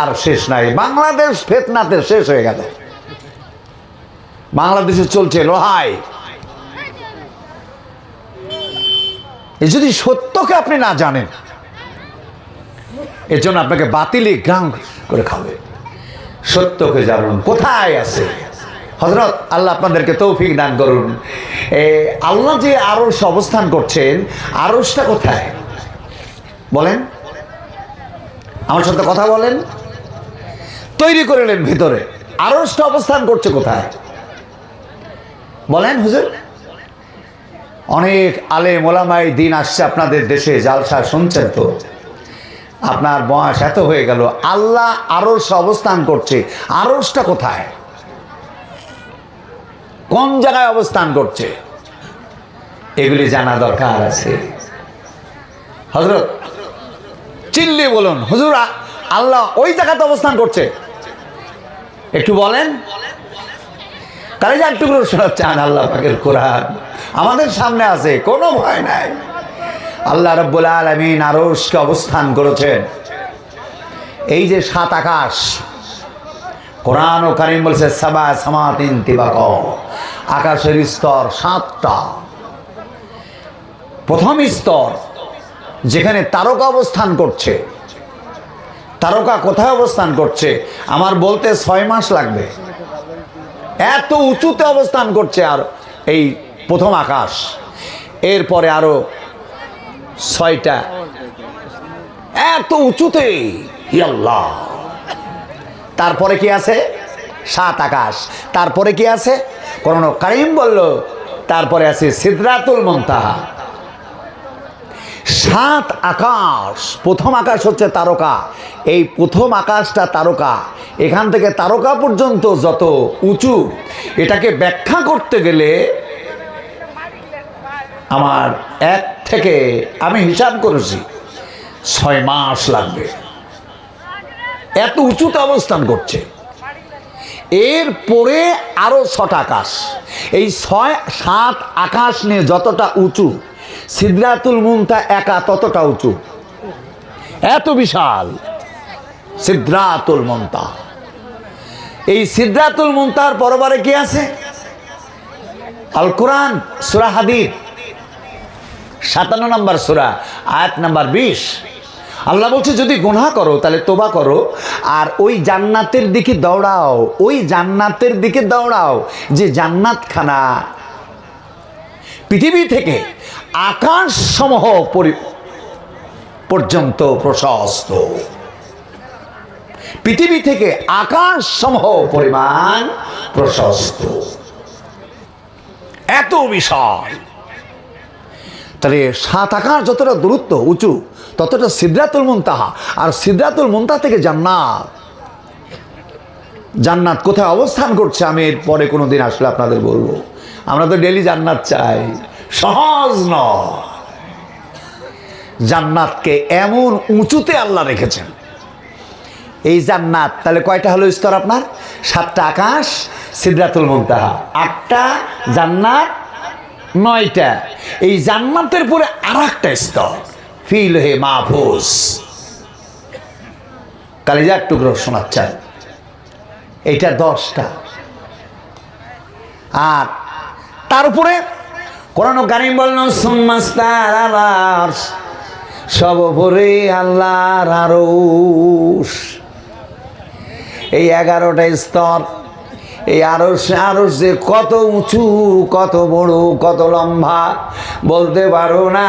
আর শেষ নাই। বাংলাদেশ ফেতনাতে শেষ হয়ে গেল। বাংলাদেশে চলছে লোহাই যদি সত্যকে আপনি না জানেন, এর জন্য আপনাকে বাতিলি গ্রাম করে খাবে সত্যকে জানুন। কোথায় আছে? হজরত আল্লাহ আপনাদেরকে তৌফিক দান করুন। আল্লাহ যে আরস অবস্থান করছেন আরসটা কোথায়? বলেন। আমার সাথে কথা বলেন। তৈরি করলেন ভিতরে। আরসটা অবস্থান করছে কোথায়? বলেন হুজুর। অনেক আলে মোলামাই দিন আসছে আপনাদের দেশে, জালসা শুনছেন তো? আপনার বয়স এত হয়ে গেল, আল্লাহ আরস অবস্থান করছে। আরসটা কোথায়? কোন জায়গায় অবস্থান করছে? এগুলি জানা দরকার আছে। হজরত চিল্লি বলুন, হুজুর আল্লাহ ওই জায়গাতে অবস্থান করছে? একটু বলেন। কালে যার টুকরো চান আল্লাহ পাকের কোরআন। আমাদের সামনে আছে, কোনো ভয় নাই। আল্লাহ রব্বুল আলমিন আরসকে অবস্থান করেছেন। এই যে সাত আকাশ, কোরআন ও কারিম বলছে সাবা সামাতিন তিবাক। আকাশের স্তর সাতটা। প্রথম স্তর, যেখানে তারকা অবস্থান করছে। তারকা কোথায় অবস্থান করছে? আমার বলতে ছয় মাস লাগবে। এত উঁচুতে অবস্থান করছে আর এই প্রথম আকাশ। এরপরে আরও ছয়টা। এত উঁচুতে তারপরে কি আছে? সাত আকাশ। তারপরে কি আছে? কোন কারিম বলল, তারপরে আছে সিদ্ধাতুল মন্তাহা। সাত আকাশ। প্রথম আকাশ হচ্ছে তারকা। এই প্রথম আকাশটা তারকা। এখান থেকে তারকা পর্যন্ত যত উঁচু, এটাকে ব্যাখ্যা করতে গেলে আমার এক থেকে আমি হিসাব করেছি, ছয় মাস লাগবে। এত উঁচুতে অবস্থান করছে। এর পরে আরও ছটা আকাশ। এই ছয়, সাত আকাশ নিয়ে যতটা উঁচু সিদ্ধাতুল মুমতা একা ততটা উঁচু। এত বিশাল। সিদ্ধাতুল মুমতা এই সিদ্ধাতুল মুমতার পরবারে কি আছে? আল কোরআন, সুরা হাদিদ। সাতান্ন নম্বর সুরা, আয়াত নাম্বার বিশ। আল্লাহ বলছে, যদি গুনাহ করো, তাহলে তোবা করো। আর ওই জান্নাতের দিকে দৌড়াও। ওই জান্নাতের দিকে দৌড়াও। যে জান্নাতখানা পৃথিবী থেকে আকাশ সমূহ পর্যন্ত প্রশস্ত। পৃথিবী থেকে আকাশ সমূহ পরিমাণ প্রশস্ত। এত বিশাল। তাহলে সাত আকাশ যতটা দূরত্ব উঁচু, ততটা সিদ্ধাতুল মুনতাহা। আর সিদ্ধাতুল মুনতা থেকে জান্নাত। জান্নাত কোথায় অবস্থান করছে আমি এর পরে কোনো দিন আসলে আপনাদের বলব। আমরা তো ডেলি জান্নাত চাই। সহজ নয়। জান্নাতকে এমন উঁচুতে আল্লাহ রেখেছেন। এই জান্নাত, তাহলে কয়টা হলো স্তর আপনার? সাতটা আকাশ সিদ্ধাতুল মুনতাহা। আটটা জান্নাত, নয়টা। এই জান্নাতের পরে আর একটা স্তর, ফিল হে মাহফুজ। কালিজার টুকরো শোনাচ্ছেন। এইটা দশটা। আর তার উপরে কোরআন কারিম বলল সুম্মাস্তার সব উপরে আল্লাহর আরশ। এই এগারোটা স্তর এই আরস আরস যে কত উঁচু, কত বড়, কত লম্বা, বলতে পারো না।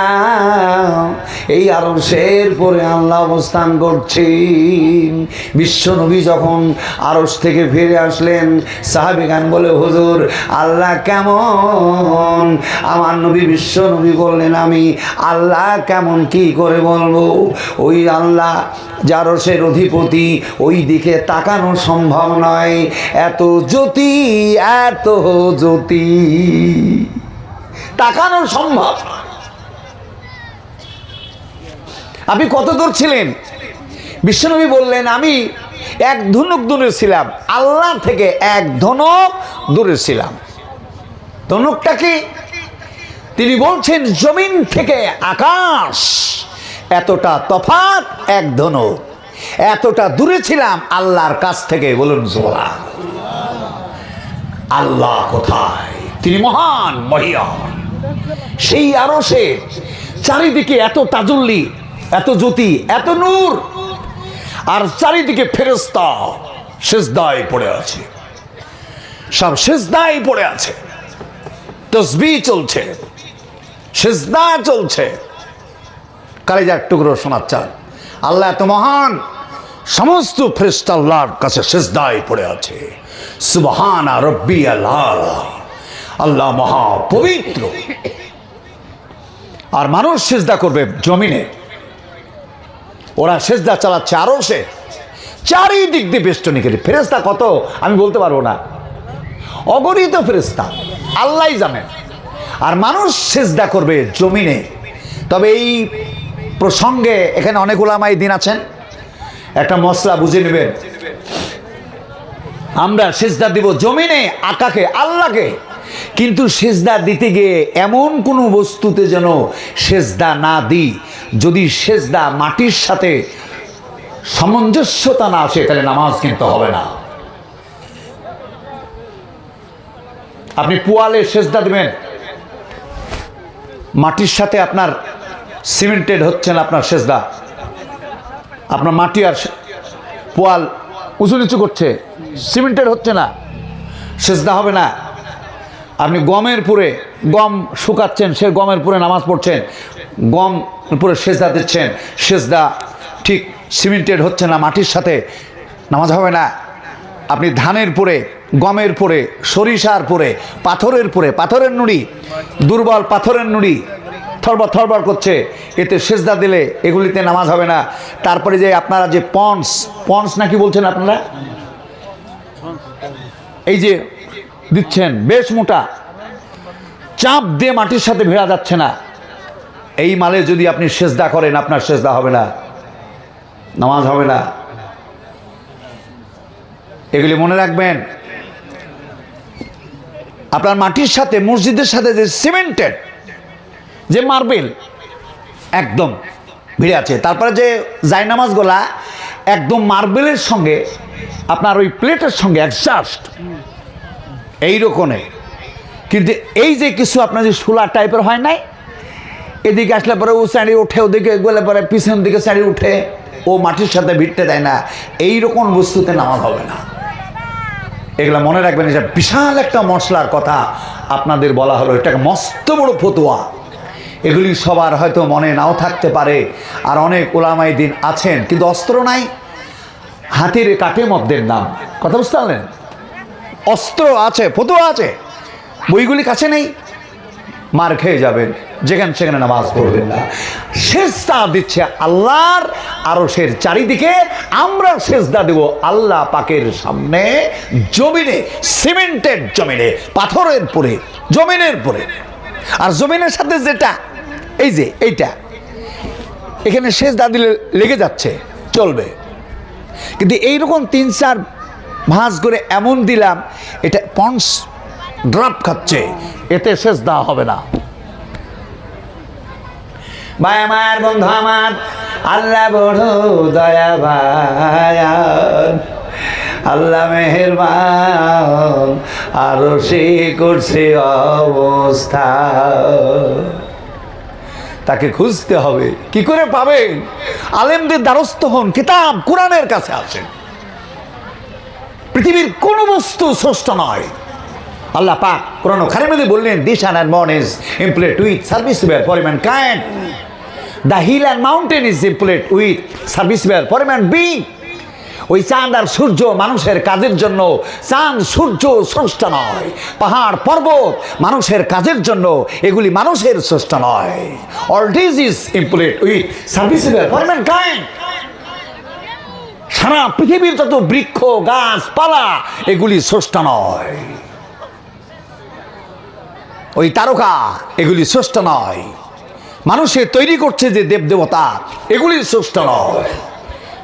এই আরসের পরে আল্লাহ অবস্থান করছেন। বিশ্বনবী যখন আরস থেকে ফিরে আসলেন, সাহাবি গান বলে, হুজুর, আল্লাহ কেমন? আমার নবী বিশ্বনবী বললেন, আমি আল্লাহ কেমন কি করে বলব? ওই আল্লাহ জারসের অধিপতি, ওই দিকে তাকানো সম্ভব নয়। এত জ্যোতি, এত জ্যোতি। তাকানো সম্ভব। আপনি কত দূর ছিলেন? বিশ্বনবী বললেন, আমি এক ধনুক দূরে ছিলাম, আল্লাহ থেকে এক ধনুক দূরে ছিলাম। ধনুকটা কি? তিনি বলছেন, জমিন থেকে আকাশ, এতটা তফাত এক ধনুক। এতটা দূরে ছিলাম, আল্লাহর কাছ থেকে। বলুন সোলা আল্লাহ কোথায়? তিনি মহান। মহিয়ান সেই আরও সে চারিদিকে এত তাজুল্লি এত জ্যোতি এত নূর আর চারিদিকে ফেরেস্তা শেষদায় পড়ে আছে। সব শেষদায় পড়ে আছে। তসবি চলছে। সেজদা চলছে। কালেজার টুকরো শোনাচ্ছেন আল্লাহ এত মহান সমস্ত ফ্রেস্ট আল্লাহর কাছে সেজদায় পড়ে আছে। সুবহান রব্বি আল্লাহ আল্লাহ মহা পবিত্র আর মানুষ সেজদা করবে জমিনে। ওরা সেজদা চালাচ্ছে আরও সে। চারিদিক দিয়ে বেষ্টনী করে ফেরেস্তা কত? আমি বলতে পারব না। অগণিত ফেরেস্তা আল্লাহ জানেন। আর মানুষ সেজদা করবে জমিনে। তবে এই প্রসঙ্গে এখানে অনেক ওলামাই দিন আছেন। একটা মশলা বুঝে নেবেন। আমরা সেজদা দিব জমিনে আকাকে আল্লাহকে। কিন্তু সেজদা দিতে গিয়ে এমন কোনো বস্তুতে যেন সেজদা না দিই। যদি সেজদা মাটির সাথে সামঞ্জস্যতা না আসে, তাহলে নামাজ কিন্তু হবে না। আপনি পোয়ালে সেজদা দেবেন। মাটির সাথে আপনার সিমেন্টেড হচ্ছে না আপনার সেজদা। আপনার মাটি আর পোয়াল উঁচু নিচু করছে। সিমেন্টেড হচ্ছে না, সেজদা হবে না। আপনি গমের পুরে গম শুকাচ্ছেন, সে গমের পুরে নামাজ পড়ছেন, গম পুরে সেজদা দিচ্ছেন, সেজদা ঠিক সিমেন্টেড হচ্ছে না, মাটির সাথে নামাজ হবে না। আপনি ধানের পরে, গমের পরে, সরিষার পরে, পাথরের পরে, পাথরের নুড়ি, দুর্বল পাথরের নুড়ি থরবর থরবর করছে, এতে সেজদা দিলে এগুলিতে নামাজ হবে না। তারপরে যে আপনারা যে পন্স পন্স নাকি বলছেন আপনারা? এই যে দিচ্ছেন, বেশ মোটা। চাপ দিয়ে মাটির সাথে ভেড়া যাচ্ছে না। এই মালে যদি আপনি সেজদা করেন, আপনার সেজদা হবে না। নামাজ হবে না। এগুলি মনে রাখবেন। আপনার মাটির সাথে, মসজিদের সাথে যে সিমেন্টেড, যে মার্বেল, একদম ভিড়ে আছে। তারপরে যে জায়নামাজগুলা, একদম মার্বেলের সঙ্গে, আপনার ওই প্লেটের সঙ্গে অ্যাডজাস্ট এই রকমে কিন্তু এই যে কিছু আপনার যে সোলা টাইপের হয় নাই, এদিকে আসলে পরে ও স্যাঁড়ি উঠে, ওদিকে গেলে পরে পিছন দিকে স্যাঁড়ি উঠে, ও মাটির সাথে ভিড়তে দেয় না। এই রকম বস্তুতে নামাজ হবে না। এগুলা মনে রাখবেন, এটা বিশাল একটা মশলার কথা আপনাদের বলা হলো। এটাকে মস্ত বড় ফতুয়া। এগুলি সবার হয়তো মনে নাও থাকতে পারে, আর অনেক ওলামাই দিন আছেন, কিন্তু অস্ত্র নাই, হাতির কাটে মদ্দের নাম। কথা বুঝতে পারলেন? অস্ত্র আছে, ফতুয়া আছে। বইগুলি কাছে নেই, মার খেয়ে যাবেন, যেখানে সেখানে নামাজ পড়বেন না। শেষদা দিচ্ছে আল্লাহর আরশের চারিদিকে আমরা শেষদা দেব আল্লাহ পাকের সামনে, জমিনে, সিমেন্টের জমিনে, পাথরের পরে, জমিনের পরে। আর জমিনের সাথে যেটা, এই যে এইটা, এখানে শেষ দা দিলে লেগে যাচ্ছে, চলবে। কিন্তু এইরকম তিন চার ভাঁজ করে এমন দিলাম, এটা পন্স ড্রপ খাচ্ছে, এতে শেষ দেওয়া হবে না। ভাই আমার বন্ধু আমার, আল্লাহ বড় দয়া ভায়ান আল্লাহ মেহেরবান আরও সে করছে অবস্থা। তাকে খুঁজতে হবে, কি করে পাবেন? আলেমদের দ্বারস্থ হন, কিতাব কোরআনের কাছে আসেন। পৃথিবীর কোন বস্তু স্রষ্ট নয়। আল্লাহ পাক কোরআন খারিমে বললেন this and moon is replete with service war for mankind the hill and mountain is replete with service war for man being ওই চাঁদ আর সূর্য মানুষের কাজের জন্য, চাঁদ, সূর্য স্রষ্ট নয়। পাহাড়, পর্বত মানুষের কাজের জন্য, এগুলি মানুষের স্রষ্ট নয়। All this is replete with service for mankind সারা পৃথিবীর যত বৃক্ষ গাছপালা এগুলি স্রষ্টা নয়। ওই তারকা, এগুলি স্রষ্টা নয়। মানুষে তৈরি করছে যে দেবদেবতা, এগুলি স্রষ্টা নয়।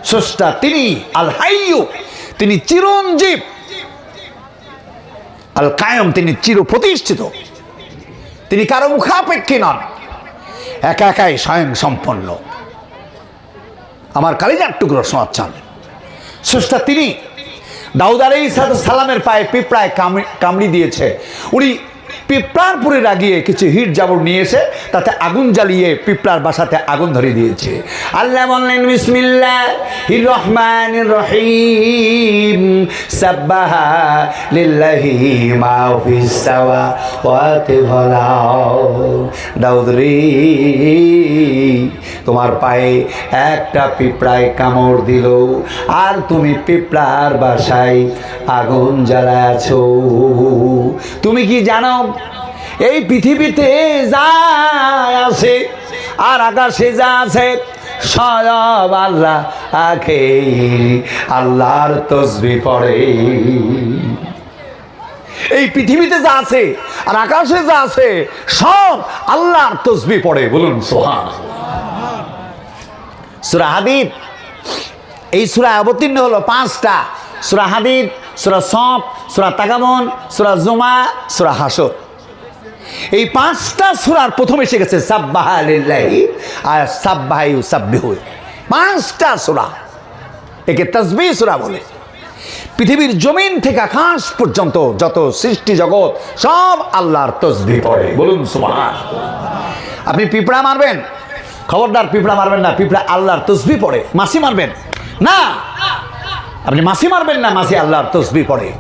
স্রষ্টা তিনি আল হাইয়ু তিনি চিরঞ্জীব। আল কায়ম তিনি চির প্রতিষ্ঠিত তিনি কারও মুখাপেক্ষী নন। একা একাই স্বয়ং সম্পন্ন। আমার কালিজার টুকরো শোনাচ্ছেন। স্রষ্টা তিনি। দাউদ আলী সালামের পায়ে পিঁপড়ায় কামড়ি দিয়েছে। উনি পিঁপড়ার পুরে রাগিয়ে কিছু হিট জাবর নিয়ে এসে তাতে আগুন জ্বালিয়ে পিঁপড়ার বাসাতে আগুন ধরিয়ে দিয়েছে। আল্লাহ বললেন, বিসমিল্লাহ রহমান রহিম, সাব্বাহা তোমার পায়ে একটা পিঁপড়ায় কামড় দিল আর তুমি পিঁপড়ার বাসায় আগুন জ্বালাছো তুমি কি জানো এই পৃথিবীতে যা আছে আর আকাশে যা আছে সব আল্লাহ আখে আল্লাহর তসবি পড়ে। এই পৃথিবীতে যা আছে আর আকাশে যা আছে সব আল্লাহর তসবি পড়ে। বলুন সোহান সুরা হাদিদ, এই সুরা অবতীর্ণ হলো পাঁচটা। সুরা হাদিদ, সুরা সপ সুরা তাকামন সুরা জুমা, সুরা হাসর। এই পাঁচটা সুরার প্রথম এসে গেছে আর সাব্বাহাই সাব্বিহু পাঁচটা সুরা। একে তসবি সুরা বলে। পৃথিবীর জমিন থেকে আকাশ পর্যন্ত যত সৃষ্টি জগৎ, সব আল্লাহর তসবি পড়ে। বলুন, সুবহান। আপনি পিঁপড়া মারবেন? খবরদার, পিঁপড়া মারবেন না, পিঁপড়া আল্লাহর তসবি পড়ে। মাসি মারবেন? না। আপনি মাসি মারবেন না, মাসি আল্লাহর তসবি পড়ে।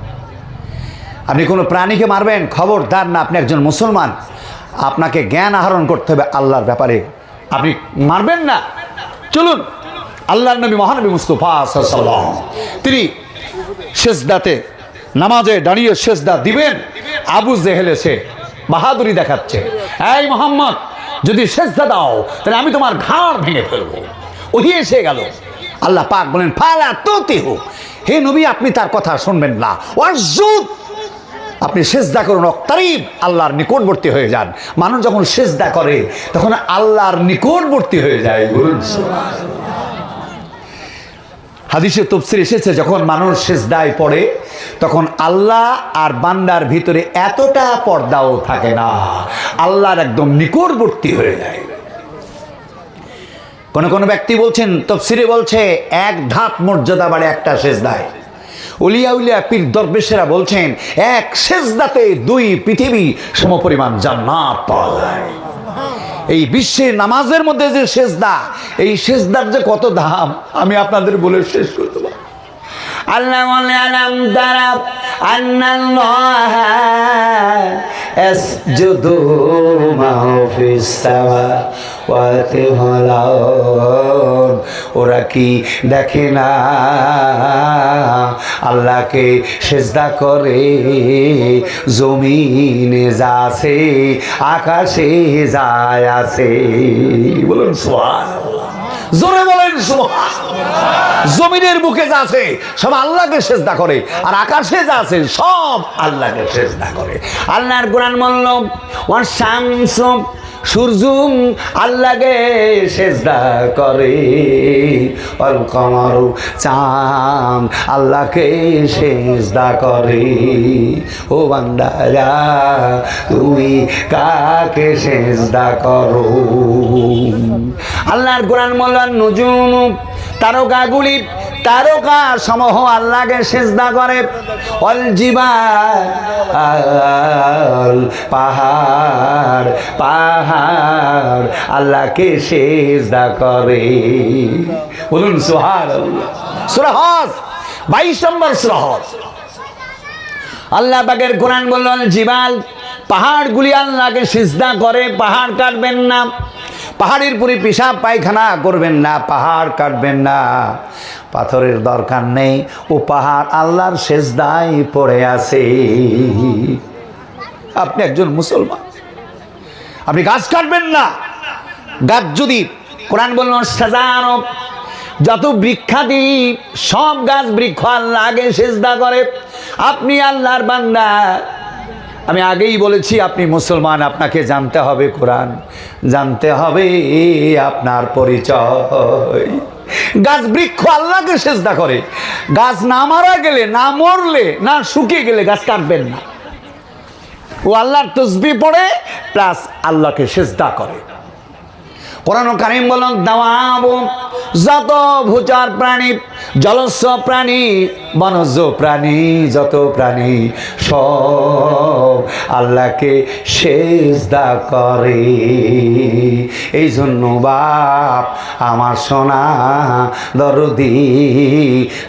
আপনি কোনো প্রাণীকে মারবেন? খবরদার না আপনি একজন মুসলমান। আপনাকে জ্ঞান আহরণ করতে হবে আল্লাহর ব্যাপারে। আপনি মারবেন না। চলুন আল্লাহর নবী মহানবী মুস্তফা ওয়াসাল্লাম, তিনি শেষদাতে নামাজে দাঁড়িয়ে শেষদা দিবেন। আবু জেহেল এসে বাহাদুরি দেখাচ্ছে। এই মোহাম্মদ যদি শেষদা দাও তাহলে আমি তোমার ঘাড় ভেঙে ফেলব। ওহি এসে গেল। আল্লাহ পাক বলেন ফালা হোক হে নবী আপনি তার কথা শুনবেন না। আপনি সেজদা করুন অক্তারিব আল্লাহর নিকটবর্তী হয়ে যান। মানুষ যখন সেজদা করে, তখন আল্লাহর নিকটবর্তী হয়ে যায়। হাদিসে তফসির এসেছে, যখন মানুষ সেজদায় পড়ে, তখন আল্লাহ আর বান্দার ভিতরে এতটা পর্দাও থাকে না। আল্লাহর একদম নিকটবর্তী হয়ে যায়। কোন কোন ব্যক্তি বলছেন, তফসিরে বলছে, এক ধাপ মর্যাদা বাড়ে একটা সেজদায়। উলিয়া উলিয়া পীর দরবেশেরা বলছেন এক সেজদাতে দুই পৃথিবী সমপরিমাণ জান্নাত পাওয়া এই বিশ্বে নামাজের মধ্যে যে সেজদা এই সেজদার যে কত দাম আমি আপনাদের বলে শেষ করে দেবো। আল্লাহ আলম দ্বারা আন্নাল্লাহ মা ফিস সামাওয়াতি ওয়াল ওরা কি দেখে না? আল্লাহকে সেজদা করে জমিনে যা আছে, আকাশে যায় আছে। বলুন সুবহানাল্লাহ। জোরে বলেন জমিনের বুকে যা আছে, সব আল্লাহকে সেজদা করে। আর আকাশে যা আছে, সব আল্লাহকে সেজদা করে। আল্লাহর কোরআন মল্লম ওয়ার শামসুম সূর্যুম আল্লাগে সেজদা করে। অল কমর চাঁদ আল্লাহকে সেজদা করে। ও বান্দারা তুমি কাকে সেজদা করো? আল্লাহর কোরআন মোল্লার নজুম তারকাগুলি তারকা সমূহ আল্লাহকে সেজদা করে। অল জিবাল পাহাড় পাহাড় আল্লাহকে সেজদা করে। বলুন সোহার সুরহজ বাইশ নম্বর সুরহজ আল্লাহ পাকের কোরআন বললেন জিবাল, পাহাড়গুলি আল্লাহকে সিজদা করে, পাহাড় কাটবেন না। পাহাড়ের পুরি পেশাব পায়খানা করবেন না, পাহাড় কাটবেন না। পাথরের দরকার নেই, ও পাহাড় আল্লাহর সেজদায় পড়ে আছে। আপনি একজন মুসলমান। আপনি গাছ কাটবেন না। গাছ যদি কোরআন বলল, সাজানো যত বৃক্ষাদি, সব গাছ বৃক্ষ আল্লাহ আগে সেজদা করে। আপনি আল্লাহর বান্দা আমি আগেই বলেছি, আপনি মুসলমান, আপনাকে জানতে হবে কোরআন। জানতে হবে আপনার পরিচয়। গাছ বৃক্ষ আল্লাহকে চেষ্টা করে। গাছ না মারা গেলে, না মরলে, না শুকিয়ে গেলে গাছ কাটবেন না। ও আল্লাহর তসবি পড়ে, প্লাস আল্লাহকে সেজদা করে। কোরআন কারিম বলেন, দাওয়াবু। যত ভূচার প্রাণী জলস্ব প্রাণী, বনজ প্রাণী, যত প্রাণী, সব আল্লাহকে সেজদা করে। এই জন্য বাপ, আমার সোনা দরদি,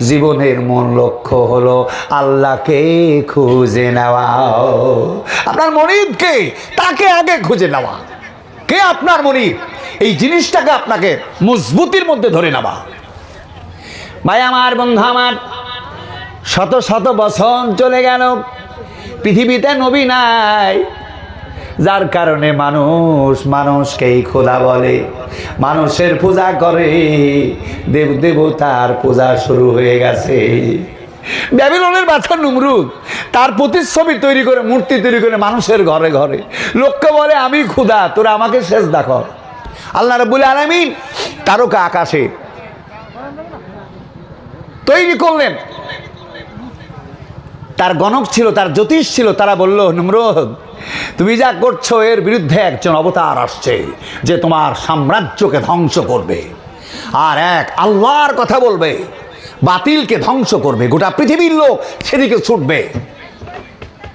জীবনের মূল লক্ষ্য হলো আল্লাহকে খুঁজে নেওয়া। আপনার মনিবকে তাকে আগে খুঁজে নেওয়া। কে আপনার মনি? এই জিনিসটাকে আপনাকে মজবুতির মধ্যে ধরে নেওয়া। ভাই আমার বন্ধু আমার, শত শত বছর চলে গেল। পৃথিবীতে নবী নাই। যার কারণে মানুষ মানুষকেই খোদা বলে। মানুষের পূজা করে, দেব দেবতার পূজা শুরু হয়ে গেছে। ব্যাবিলনের বাচ্চা নুমরুদ, তার প্রতিচ্ছবি তৈরি করে, মূর্তি তৈরি করে মানুষের ঘরে ঘরে। লোককে বলে, আমি ক্ষুধা, তোরা আমাকে শেষ দেখো আল্লাহ রবুল আলমিন তারকা আকাশে তৈরি করলেন। তার গণক ছিল, তার জ্যোতিষ ছিল, তারা বলল, নমরুদ, তুমি যা করছ, এর বিরুদ্ধে একজন অবতার আসছে, যে তোমার সাম্রাজ্যকে ধ্বংস করবে। আর এক আল্লাহর কথা বলবে বাতিলকে ধ্বংস করবে। গোটা পৃথিবীর লোক সেদিকে ছুটবে।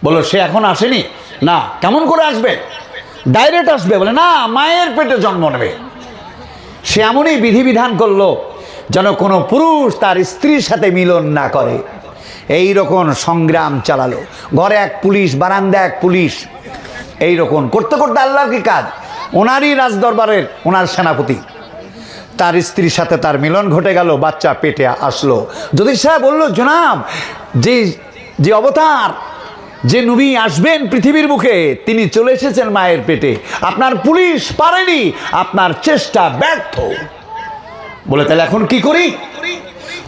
বলো, সে এখন আসেনি? না, কেমন করে আসবে? ডাইরেক্ট আসবে, বলে, না, মায়ের পেটে জন্ম নেবে। সে এমনই বিধিবিধান করল, যেন কোনো পুরুষ তার স্ত্রীর সাথে মিলন না করে। এই রকম সংগ্রাম চালালো। ঘরে এক পুলিশ বারান্দা এক পুলিশ। এই রকম করতে করতে আল্লাহর কি কাজ? ওনারই রাজদরবারের, ওনার সেনাপতি। তার স্ত্রীর সাথে তার মিলন ঘটে গেল, বাচ্চা পেটে আসলো। যদি সাহেব বলল, জনাব, যে যে অবতার, যে নবী আসবেন পৃথিবীর মুখে, তিনি চলে এসেছেন মায়ের পেটে। আপনার পুলিশ পারেনি, আপনার চেষ্টা ব্যর্থ। বলে, তাহলে এখন কি করি?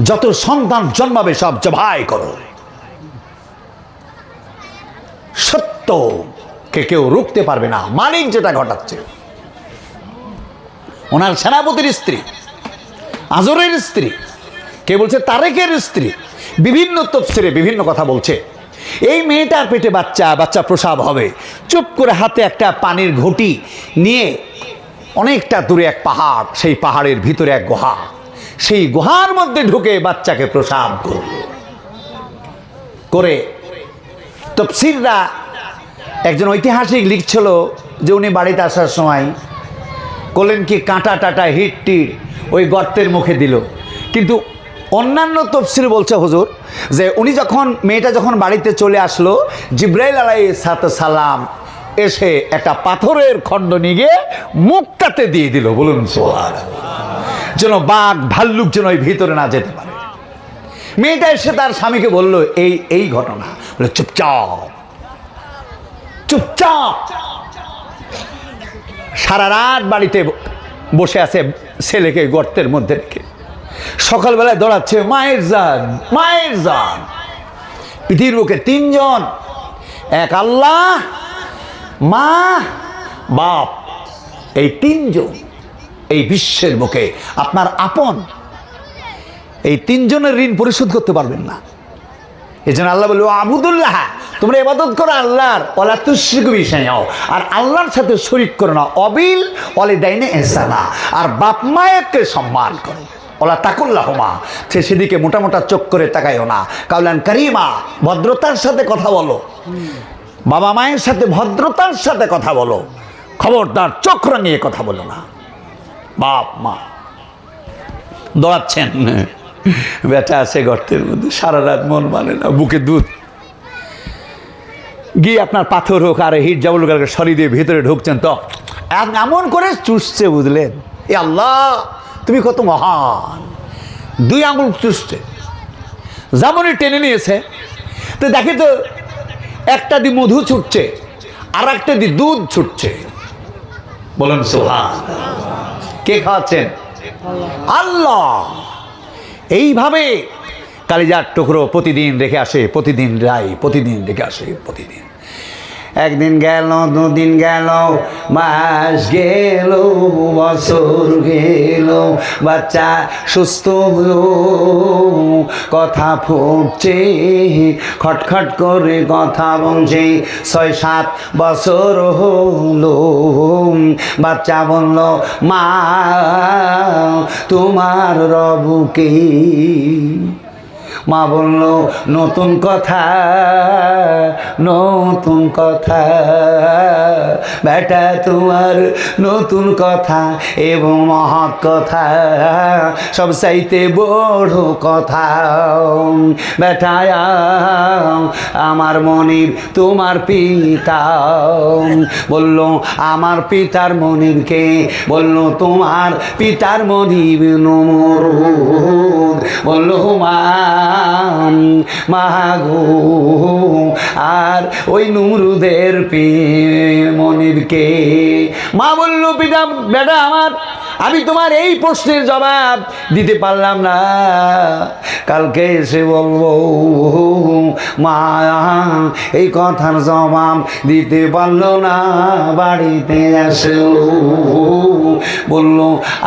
যত সন্তান জন্মাবে, সব জবাই করো। সত্য, কে কেউ রুখতে পারবে না। মালিক যেটা ঘটাচ্ছে। ওনার সেনাপতির স্ত্রী, আজরের স্ত্রী, কে বলছে তারেকের স্ত্রী, বিভিন্ন তফসিরে বিভিন্ন কথা বলছে। এই মেয়েটার পেটে বাচ্চা বাচ্চা প্রসাব হবে। চুপ করে হাতে একটা পানির ঘটি নিয়ে অনেকটা দূরে এক পাহাড়, সেই পাহাড়ের ভিতরে এক গুহা। সেই গুহার মধ্যে ঢুকে বাচ্চাকে প্রসাব করে তফসিররা একজন ঐতিহাসিক লিখছিল যে উনি বাড়িতে আসার সময় করলেন কি কাঁটা টাটা হিট টিট ওই গর্তের মুখে দিল। কিন্তু অন্যান্য তফসির বলছে হুজুর যে উনি যখন, মেয়েটা যখন বাড়িতে চলে আসলো, জিব্রাইল আলাই সাত সালাম এসে একটা পাথরের খণ্ড নিয়ে গিয়ে মুখটাতে দিয়ে দিল। বলুন সোহার যেন বাঘ, ভাল্লুক যেন ওই ভিতরে না যেতে পারে। মেয়েটা এসে তার স্বামীকে বলল, এই এই ঘটনা। বলে, চুপচাপ চুপচাপ। সারা রাত বাড়িতে বসে আছে ছেলেকে গর্তের মধ্যে রেখে। সকালবেলায় দৌড়াচ্ছে, মায়ের যান মায়ের যান পৃথিবীর বুকে তিনজন, এক আল্লাহ, মা, বাপ। এই তিনজন, এই বিশ্বের বুকে আপনার আপন। এই তিনজনের ঋণ পরিশোধ করতে পারবেন না। এই জন্য আল্লাহ বলল, আবুদুল্লাহ, তোমরা এবাদত করো আল্লাহর অলা তুশ্রিক বিষয় আর আল্লাহর সাথে শরিক করো না, অবিল অলে ডাইনে এসানা আর বাপ মায়েরকে সম্মান করো। ওলা তাকুল্লাহ মা সে সেদিকে মোটা মোটা চোখ করে তাকাইও না। কাউলান কারিমা, ভদ্রতার সাথে কথা বলো। বাবা মায়ের সাথে ভদ্রতার সাথে কথা বলো। খবরদার, চোখ রাঙিয়ে কথা বলো না। বাপ মা, দৌড়াচ্ছেন। বেটা আছে গর্তের মধ্যে, সারা রাত মন মানে না, বুকে দুধ। গিয়ে আপনার পাথর হোক, আর হিট জাবল সরি দিয়ে ভিতরে ঢুকছেন তো। এম- এমন করে চুষছে, বুঝলেন? এ আল্লাহ, তুমি কত মহান। দুই আঙুল চুষছে। যেমনই টেনে নিয়েছে। তো দেখে তো, একটা দি মধু ছুটছে আর একটা দি দুধ ছুটছে। বলুন সোহান কে খাওয়াচ্ছেন? আল্লাহ। এইভাবে কালিজার টুকরো প্রতিদিন রেখে আসে প্রতিদিন রায় প্রতিদিন রেখে আসে প্রতিদিন। একদিন গেল, দুদিন গেল, মাস গেল, বছর গেল, বাচ্চা সুস্থ কথা ফুটছে, খটখট করে কথা বলছে, ছয় সাত বছর হলো, বাচ্চা বলল, মা, তোমার রবুকে মা বলল, নতুন কথা নতুন কথা, বেটা তোমার নতুন কথা এবং মহৎ কথা, সব চাইতে বড় কথা। বেটা আমার মনির তোমার পিতা। বলল, আমার পিতার মনিরকে বলল, তোমার পিতার মনির নমরুদ। বলল মাগো। আর ওই নুমরুদের পি মনিরকে মা বলল পিতা বেটা আমার আমি তোমার এই প্রশ্নের জবাব দিতে পারলাম না। কালকে এসে বলব, মা, এই কথার জবাব দিতে পারল না। বাড়িতে আসলো, বলল,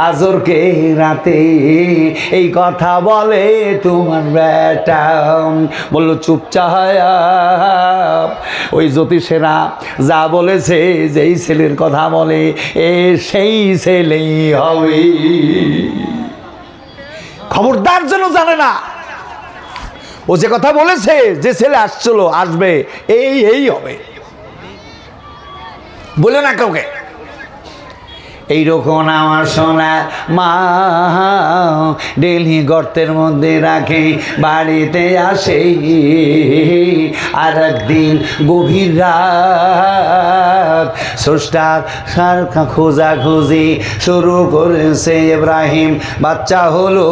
আজরকে রাতে এই কথা বলে তোমার বেটা। বলল চুপচাপ ওই জ্যোতিষেরা যা বলেছে, যেই ছেলের কথা বলে, এ সেই ছেলেই খবরদার যেন জানে না। ও যে কথা বলেছে, যে ছেলে আসছিল, আসবে, এই এই হবে। বলে না কাউকে। এইরকম আমার সোনা মা ডেলি গর্তের মধ্যে রাখে, বাড়িতে আসে। আর একদিন গভীর রাত স্রষ্টার সারকা খোঁজা খুঁজি শুরু করেছে ইব্রাহিম। বাচ্চা হলো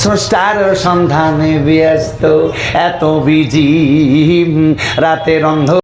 স্রষ্টার সন্ধানে ব্যস্ত, এত বিজি। রাতের অন্ধ